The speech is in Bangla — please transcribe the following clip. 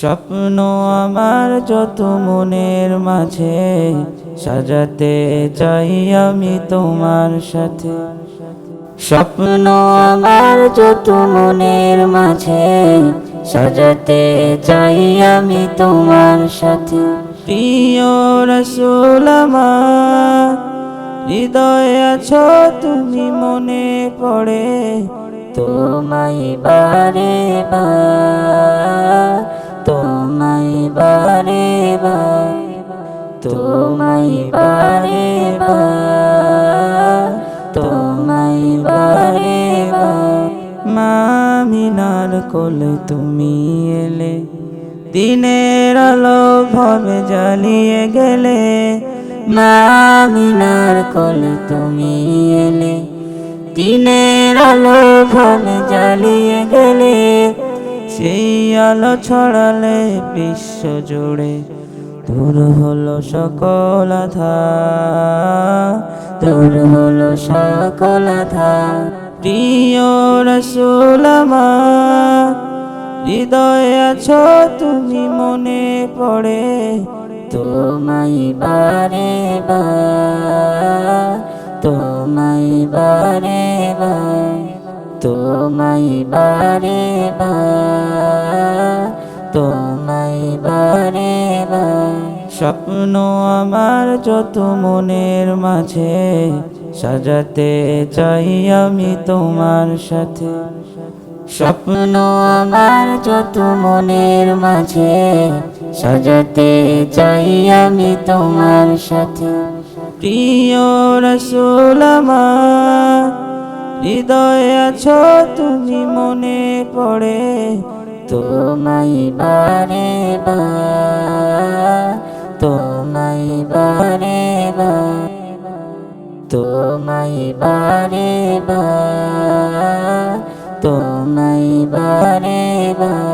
স্বপ্ন আমার যত মনের মাঝে, সাজাতে চাই আমি তোমার সাথে। স্বপ্ন আমার যত মনের মাঝে, সাজাতে চাই আমি তোমার সাথে। প্রিয় রসুল হৃদয়ে আছো তুমি মনে পড়ে, তোমায় বারে বার। তোমায় বার তোমায় বার মামিনার কোলে তুমি এলে, দিনের আলো ভাবে জ্বালিয়ে গেলে। মামিনার কোলে তুমি এলে, দিনের আলো ভাবে জ্বালিয়ে গেলে। সেই আলো ছড়ালে বিশ্ব জুড়ে দূর হলো সকল দূর হলো সকল প্রিয় রসুল আমার, হৃদয়ে আছো তুমি মনে পড়ে, তোমায় বারে তোমায় বারে তোমায় বারে, তোমায় স্বপ্ন আমার যত মনের মাঝে, সাজাতে চাই আমি তোমার সাথে। স্বপ্ন আমার যত মনের মাঝে, সাজাতে চাই আমি তোমার সাথে। প্রিয় রসুল হৃদয়ে আছো তুমি মনে পড়ে, তোমায় বারে বার। তোমায় বারে তোমায় বারে বা তোমায় বারে বার